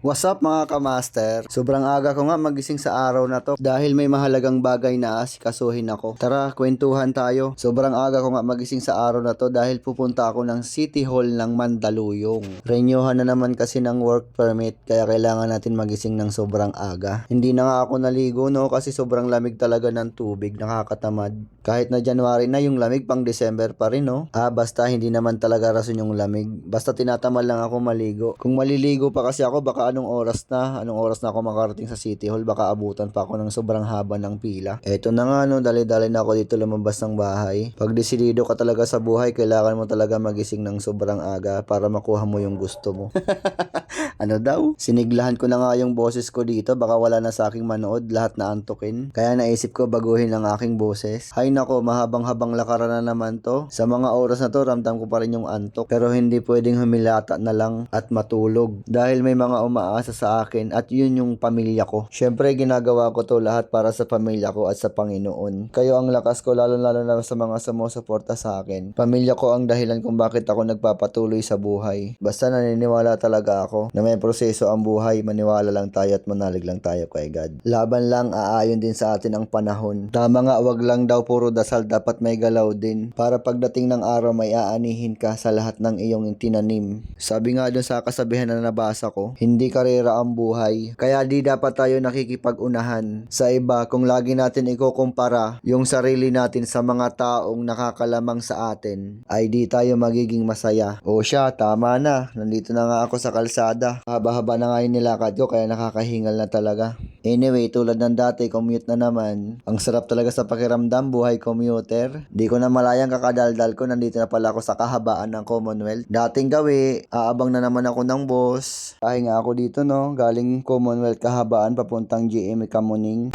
What's up mga kamaster? Sobrang aga ko nga magising sa araw na to dahil may mahalagang bagay na asikasuhin ako. Tara, kwentuhan tayo. Sobrang aga ko nga magising sa araw na to dahil pupunta ako ng City Hall ng Mandaluyong. Renewhan na naman kasi ng work permit kaya kailangan natin magising ng sobrang aga. Hindi na nga ako naligo no kasi sobrang lamig talaga ng tubig, nakakatamad. Kahit na January na yung lamig pang December pa rin no. Ah basta hindi naman talaga rason yung lamig. Basta tinatamad lang ako maligo. Kung maliligo pa kasi ako baka anong oras na, anong oras na ako makarating sa City Hall, baka abutan pa ako ng sobrang haba ng pila. Eto na nga no, dali-dali na ako dito lumabas ng bahay. Pag desidido ka talaga sa buhay, kailangan mo talaga magising ng sobrang aga para makuha mo yung gusto mo. ano daw? Siniglahan ko na nga yung boses ko dito, baka wala na sa aking manood, lahat na antukin. Kaya naisip ko baguhin ang aking boses. Hay nako, mahabang-habang lakaran na naman to. Sa mga oras na to, ramdam ko pa rin yung antok. Pero hindi pwedeng humilata na lang at matulog. Dahil may mga umaasa sa akin at yun yung pamilya ko. Syempre, ginagawa ko to lahat para sa pamilya ko at sa Panginoon. Kayo ang lakas ko, lalo-lalo na sa mga sumusuporta sa akin. Pamilya ko ang dahilan kung bakit ako nagpapatuloy sa buhay. Basta naniniwala talaga ako na may proseso ang buhay, maniwala lang tayo at manalig lang tayo kay God. Laban lang, aayon din sa atin ang panahon. Tama nga, wag lang daw puro dasal, dapat may galaw din. Para pagdating ng araw, may aanihin ka sa lahat ng iyong tinanim. Sabi nga dun sa kasabihan na nabasa ko, hindi karera ang buhay. Kaya di dapat tayo nakikipag-unahan sa iba kung lagi natin ikukumpara yung sarili natin sa mga taong nakakalamang sa atin, ay di tayo magiging masaya. O siya, tama na. Nandito na nga ako sa kalsada. Haba-haba na nga yung nilakad ko kaya nakakahingal na talaga. Anyway, tulad ng dati, commute na naman. Ang sarap talaga sa pakiramdam, buhay commuter. Di ko na malayang kakadaldal ko, nandito na pala ako sa kahabaan ng Commonwealth. Dating gawi, aabang na naman ako ng boss. Pahinga ako dito no, galing Commonwealth kahabaan papuntang GM Kamuning.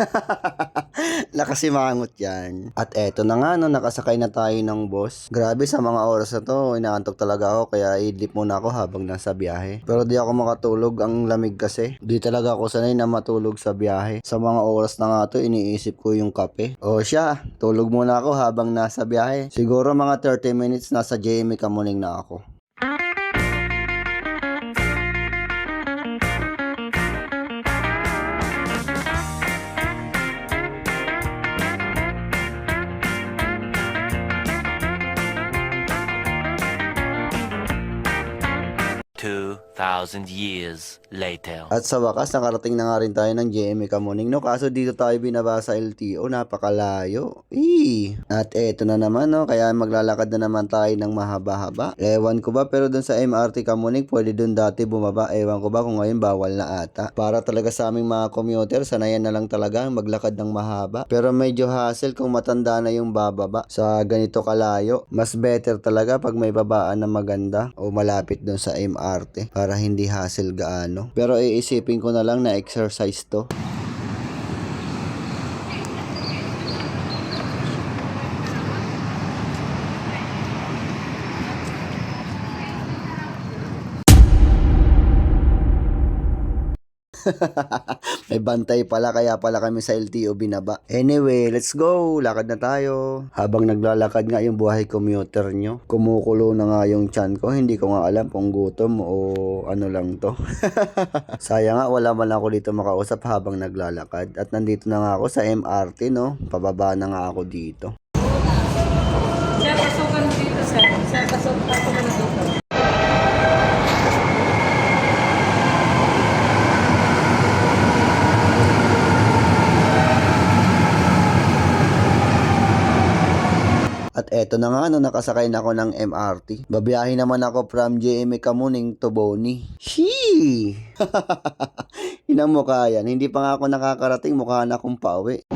Nakasimangot yan. At eto na nga, no, nakasakay na tayo ng boss. Grabe sa mga oras na to, inaantok talaga ako kaya idlip muna ako habang nasa biyahe. Pero di ako makatulog, ang lamig kasi. Di talaga ako sanay na matulog sa biyahe. Sa mga oras na nga to, iniisip ko yung kape. O siya, tulog muna ako habang nasa biyahe. Siguro mga 30 minutes nasa JME Kamuning na ako. Two thousand years later. At sa wakas, nakarating na nga rin tayo ng JME Kamuning, no? Kaso dito tayo binaba sa LTO, napakalayo. Eee! At eto na naman, no? Kaya maglalakad na naman tayo ng mahaba-haba. Ewan ko ba, pero dun sa MRT Kamuning, pwede dun dati bumaba. Ewan ko ba kung ngayon bawal na ata. Para talaga sa aming mga commuter, sanayan na lang talaga maglakad ng mahaba. Pero medyo hassle kung matanda na yung bababa sa ganito kalayo. Mas better talaga pag may babaan na maganda o malapit dun sa MRT para hindi hassle gaano. Pero iisipin ko na lang na exercise to. May bantay pala kaya pala kami sa LTO binaba. Anyway, let's go. Lakad na tayo. Habang naglalakad nga yung buhay commuter nyo, kumukulo na nga yung chan ko. Hindi ko nga alam kung gutom o ano lang to. Sayang nga wala man ako dito makausap habang naglalakad. At nandito na nga ako sa MRT no. Pababa na nga ako dito. Sir, mo dito, sir. Sir, pasok, pasok mo na dito. At eto na nga, no, nakasakay na ako ng MRT. Babiyahin naman ako from JME Kamuning to Boni. Shee! Inang mukha yan. Hindi pa nga ako nakakarating, mukha na akong pauwi.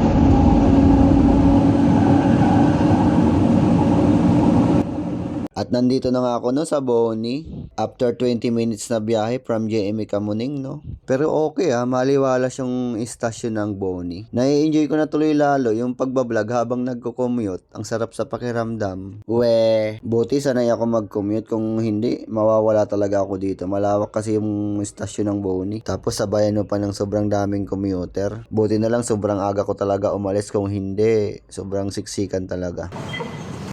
At nandito na nga ako no sa Boni. After 20 minutes na biyahe from JME Kamuning, no? Pero okay ha, maliwalas yung istasyon ng Boni. Nai-enjoy ko na tuloy lalo yung pagbablog habang nagko-commute. Ang sarap sa pakiramdam. We, buti sanay ako mag-commute. Kung hindi, mawawala talaga ako dito. Malawak kasi yung istasyon ng Boni. Tapos sabayan mo pa ng sobrang daming commuter. Buti na lang sobrang aga ko talaga umalis. Kung hindi, sobrang siksikan talaga.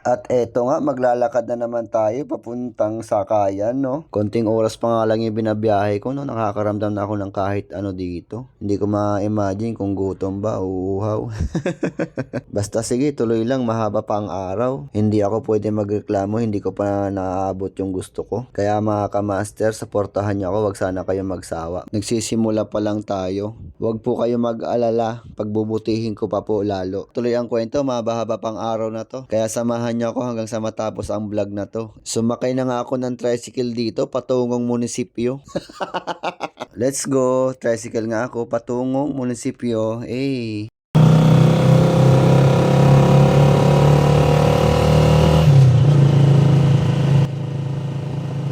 At eto nga, maglalakad na naman tayo papuntang Sakayan, no? Konting oras pa nga lang yung binabiyahe ko, no? Nakakaramdam na ako ng kahit ano dito. Hindi ko ma-imagine kung gutom ba o uhaw. Basta sige, tuloy lang, mahaba pa ang araw. Hindi ako pwede magreklamo, hindi ko pa naaabot yung gusto ko. Kaya mga kamaster, supportahan niyo ako, wag sana kayo magsawa. Nagsisimula pa lang tayo. Wag po kayo mag-alala, pagbubutihin ko pa po lalo. Tuloy ang kwento, mahaba-haba pang araw na to. Kaya samahan niyo ako hanggang sa matapos ang vlog na to. Sumakay na nga ako ng tricycle dito, patungong munisipyo. Let's go! Tricycle nga ako, patungong munisipyo. Eh.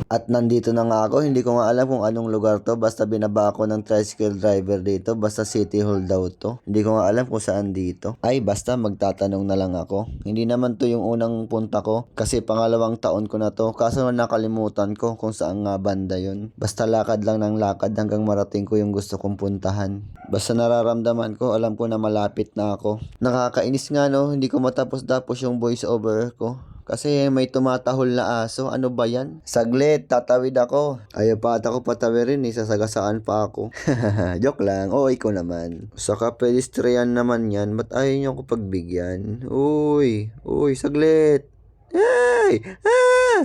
At nandito na nga ako, hindi ko nga alam kung anong lugar to, basta binaba ako ng tricycle driver dito, basta City Hall daw to. Hindi ko nga alam kung saan dito. Ay, basta magtatanong na lang ako. Hindi naman to yung unang punta ko, kasi pangalawang taon ko na to, kaso nakalimutan ko kung saan nga banda yun. Basta lakad lang ng lakad hanggang marating ko yung gusto kong puntahan. Basta nararamdaman ko, alam ko na malapit na ako. Nakakainis nga no, hindi ko matapos-tapos yung voice over ko. Kasi may tumatahol na aso. Ano ba yan? Saglit, tatawid ako. Ayaw pa ata ko patawirin eh. Sasagasaan pa ako. Joke lang. Oo, ikaw naman. Saka pedestrian naman yan. Ba't ayaw niyo ako pagbigyan? Uy, uy, saglit. Ay! Ah!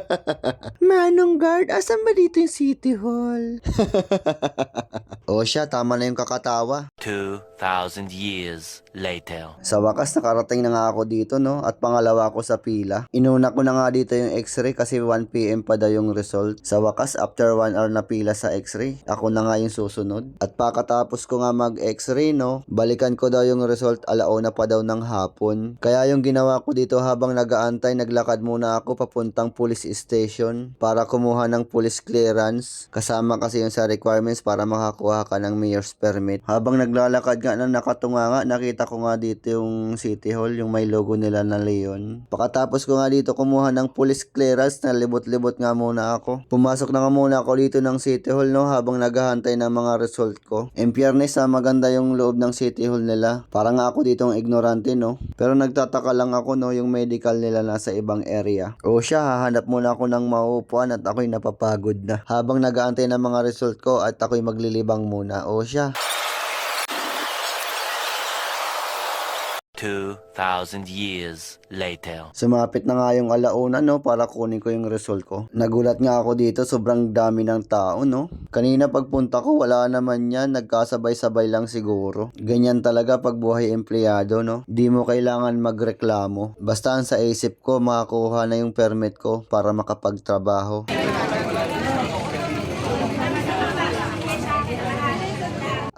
Manong guard, asan ba dito yung City Hall? o siya, tama na yung kakatawa. 2,000 years later. Sa wakas, nakarating na nga ako dito, no? At pangalawa ako sa pila. Inuna ko na nga dito yung x-ray kasi 1pm pa daw yung result. Sa wakas, after 1 hour na pila sa x-ray, ako na nga yung susunod. At pakatapos ko nga mag-x-ray, no? Balikan ko daw yung result alauna pa daw ng hapon. Kaya yung ginawa ko dito habang nagaantay, naglakad muna ako papuntang police station para kumuha ng police clearance. Kasama kasi yung sa requirements para makakuha ka ng mayor's permit. Habang naglalakad nga na nakatunga nga, nakita ko nga dito yung City Hall, yung may logo nila na Leon. Pakatapos ko nga dito kumuha ng police clearance na libot-libot nga muna ako. Pumasok na nga muna ako dito ng City Hall no habang naghahantay ng mga result ko. In fairness ha, maganda yung loob ng City Hall nila. Para nga ako dito ang ignorante no. Pero nagtataka lang ako no yung medical nila nasa ibang area. O siya, hahanap muna ako ng mauupuan at ako'y napapagod na. Habang nagaantay ng mga result ko at ako'y maglilibang muna. O siya. 2,000 years later. Sumapit na nga yung alauna no para kunin ko yung result ko. Nagulat nga ako dito sobrang dami ng tao no. Kanina pagpunta ko wala naman yan nagkasabay-sabay lang siguro. Ganyan talaga pag buhay empleyado no. Di mo kailangan magreklamo. Basta ang sa isip ko makakuha na yung permit ko para makapagtrabaho.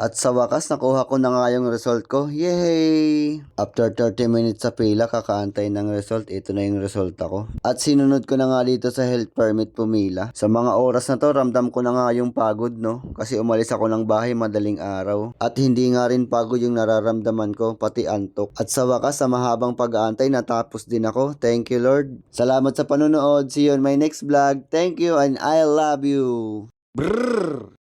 At sa wakas, nakuha ko na nga yung result ko. Yay! After 30 minutes sa pila, kakaantay ng result. Ito na yung result ko. At sinunod ko na nga dito sa health permit pumila. Sa mga oras na to, ramdam ko na nga yung pagod, no? Kasi umalis ako ng bahay madaling araw. At hindi nga rin pagod yung nararamdaman ko, pati antok. At sa wakas, sa mahabang pag-aantay, natapos din ako. Thank you, Lord. Salamat sa panonood. See you on my next vlog. Thank you and I love you. Brrr!